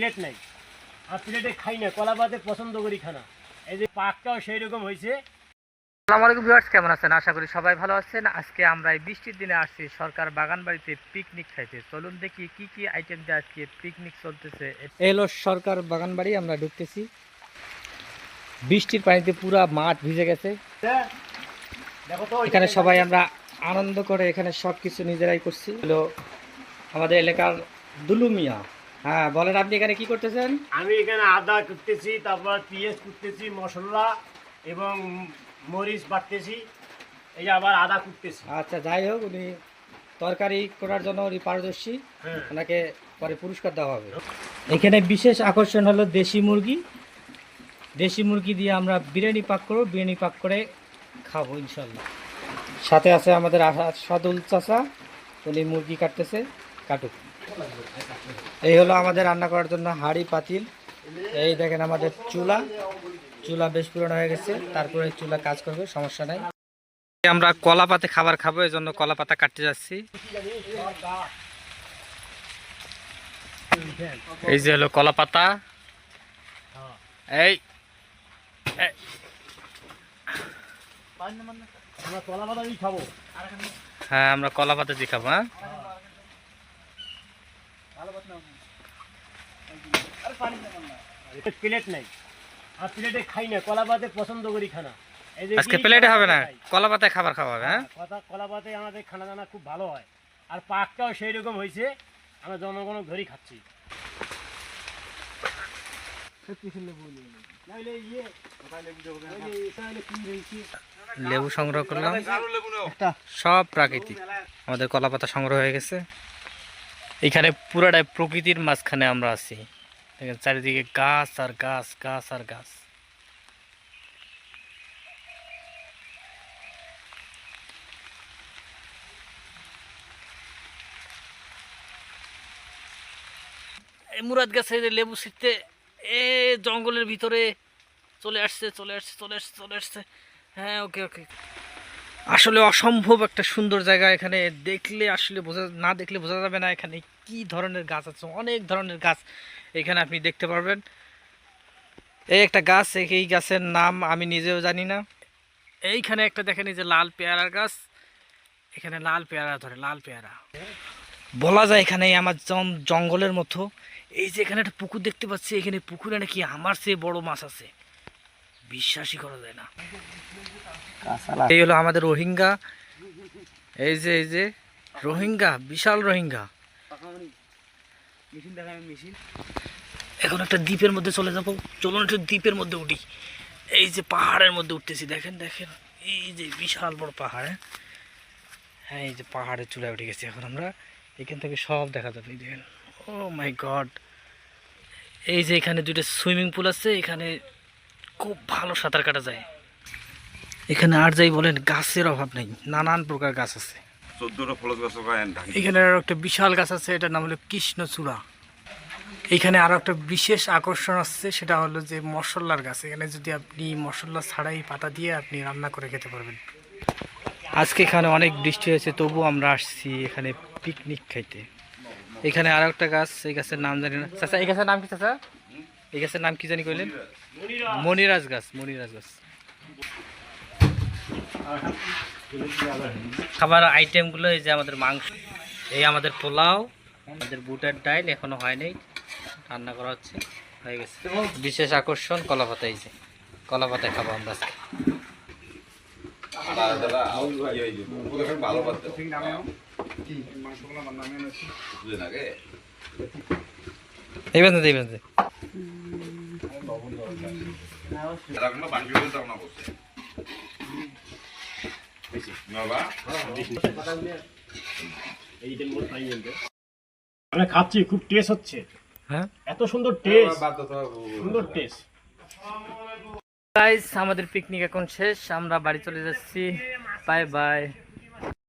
Plate নাই। আর প্লেটে খাই না কলা পাতে পছন্দ করি খানা এই যে পাকটাও সেই রকম হয়েছে। আসসালামু আলাইকুম ভিউয়ার্স কেমন আছেন? আশা করি সবাই ভালো আছেন। আজকে আমরা এই বৃষ্টির দিনে আসছি সরকার বাগান বাড়িতে পিকনিক খাইতে। চলুন দেখি কি কি আইটেম দিয়ে আজকে পিকনিক চলতেছে। এই হলো সরকার বাগান বাড়ি আমরা ঢুকতেছি। বৃষ্টির পানিতে পুরা মাঠ ভিজে গেছে। দেখো তো এখানে সবাই আমরা আনন্দ করে এখানে সব কিছু নিজেরাই করছি। হলো আমাদের এলাকার দুলু মিয়া হ্যাঁ বলেন আপনি এখানে কি করতেছেন? আমি এখানে আদা কুটতেছি তারপর পেঁয়াজ কুটতেছি মশলা এবং মরিচ বাটতেছি এই যে আবার আদা কুটতেছি। আচ্ছা যাই হোক উনি তরকারি করার জন্য উনি পারদর্শী। হ্যাঁ। ওনাকে পরে পুরস্কার দেওয়া হবে। এখানে বিশেষ আকর্ষণ হলো দেশি মুরগি। দেশি মুরগি দিয়ে আমরা বিরিয়ানি পাক করব বিরিয়ানি পাক করে খাব ইনশাল্লাহ সাথে আছে আমাদের আশা- সাদুল চাচা। উনি মুরগি কাটতেছে কাটুক। এই হলো আমাদের রান্না করার জন্য হাঁড়ি পাতিল। এই দেখেন আমাদের চুলা। চুলা বেশ পুরনো হয়ে গেছে। তারপরে চুলা কাজ করবে সমস্যা নাই। আমরা কলা পাতে খাবার খাব এই জন্য কলা পাতা কাটতে যাচ্ছি। এই যে হলো কলা পাতা। এই হ্যাঁ আমরা কলা পাতা দিয়ে খাব হ্যাঁ। প্লেট নাই। আর প্লেটে খাই না কলা পাতে পছন্দ করি খানা। আজকে প্লেটে হবে না? কলা পাতায় খাবার খাওয়া হবে হ্যাঁ? কলা পাতে আমাদের খানা দানা খুব ভালো হয়। আর পাকটাও সেই রকম হয়েছে আমরা জনগণ ধরেই খাচ্ছি? লেবু সংগ্রহ করলাম। সব প্রাকৃতিক। আমাদের কলা পাতা সংগ্রহ হয়ে গেছে। এখানে পুরাটাই প্রকৃতির মাঝখানে আমরা আছি। দেখেন চারিদিকে গাছ আর গাছ গাছ আর গাছ। মুরাদ গাছে যে লেবু ছিটতে এ জঙ্গলের ভিতরে চলে আসছে চলে আসছে চলে আসছে চলে আসছে। হ্যাঁ ওকে ওকে। আসলে অসম্ভব একটা সুন্দর জায়গা এখানে। দেখলে আসলে বোঝা, না দেখলে বোঝা যাবে না এখানে কি ধরনের গাছ আছে? অনেক ধরনের গাছ এখানে আপনি দেখতে পারবেন। এই একটা গাছ এই- গাছের নাম আমি নিজেও জানি না। এইখানে একটা দেখেন এই যে লাল পেয়ারার গাছ। এখানে লাল পেয়ারা ধরে লাল পেয়ারা। বলা যায় এখানে আমার জঙ্গলের মতো। এই যে এখানে একটা পুকুর দেখতে পাচ্ছি এখানে পুকুরে নাকি আমার চেয়ে বড় মাছ আছে। বিশ্বাসই করা যায় না। এই হলো আমাদের রোহিঙ্গা। এই যে এই যে রোহিঙ্গা বিশাল রোহিঙ্গা। এখন একটা দ্বীপের মধ্যে চলে যাব। চলুন একটু দ্বীপের মধ্যে উঠি। এই যে পাহাড়ের মধ্যে উঠতেছি, দেখেন দেখেন। এই যে বিশাল বড় পাহাড় হ্যাঁ? হ্যাঁ এই যে পাহাড়ের চূড়ায় উঠে গেছি এখন আমরা। এখান থেকে সব দেখা যাবে দেখেন। ও মাই গড এই যে এখানে দুটো সুইমিং পুল আছে, এখানে খুব ভালো সাঁতার কাটা যায়। এখানে আর যাই বলেন, গাছের অভাব নেই, নানান প্রকার গাছ আছে। চোদ্দটা ফলস গাছ এখানে আরও একটা বিশাল গাছ আছে, এটার নাম হলো কৃষ্ণচূড়া। এখানে আরও একটা বিশেষ আকর্ষণ আছে সেটা হলো যে মশলার গাছ। এখানে যদি আপনি মশলা ছাড়াই পাতা দিয়ে আপনি রান্না করে খেতে পারবেন। আজকে এখানে অনেক বৃষ্টি হয়েছে, তবু আমরা আসছি এখানে পিকনিক খাইতে। এখানে আরও একটা গাছ, এই গাছের নাম জানি না। চাচা, এই গাছের নাম কি চাচা? এই গাছের নাম কি জানি কইলেন? মনিরাজ গাছ মনিরাজ গাছ। খাবার আইটেমগুলো এই যে আমাদের মাংস এই আমাদের পোলাও আমাদের বুটের ডাইল এখনও হয়নি রান্না করা হচ্ছে হয়ে গেছে। বিশেষ আকর্ষণ কলা পাতা এই যে কলা পাতায় খাব আমরা আজকে। এই রাখল বসে আমরা খাচ্ছি খুব টেস্ট হচ্ছে। হ্যাঁ? এত সুন্দর টেস্ট সুন্দর টেস্ট গাইস আমাদের পিকনিক এখন শেষ আমরা বাড়ি চলে যাচ্ছি। Bye bye